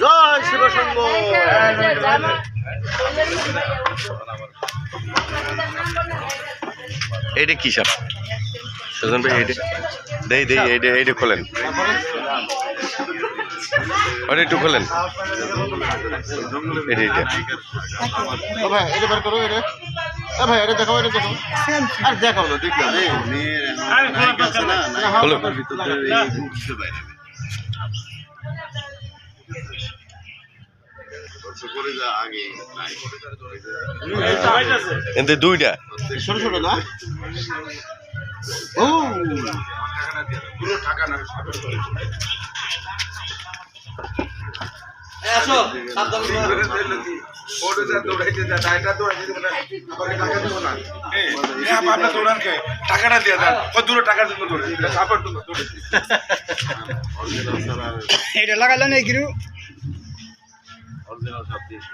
জয় শিব সঙ্গ এইটা কি সাপ সুজন ভাই এইটা দেই দেই এইটা এইটা খোলেন। ওটা একটু খোলেন। এইটা এইটা ও ভাই এটা বের করো এটা। ভাই এটা দেখাও এটা দেখাও। আর দেখাও না দেখলাম। আরে। খোলো। এতে দুইটা। ছোট ছোট না? ও! টাকাটা দিয়ে দেন। কত দূরে টাকার জন্য দৌড়ে এটা লাগাইলো না গিরু।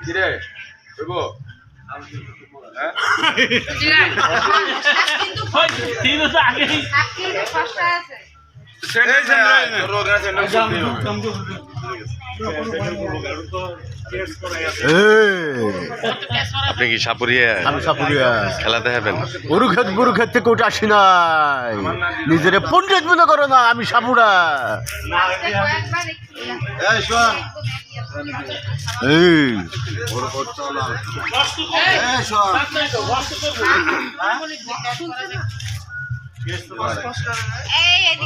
কিরে? দেবো তিন তো আগেই রোগ আছে। আপনি কি সাপুরিয়া আমি সাপুরিয়া খেলা দেখাবেন গরুক্ষেত গরুক্ষেত থেকে উঠে আসি নাই। নিজের পণ্ডিত মনে করো না আমি সাপুরা। এই এই।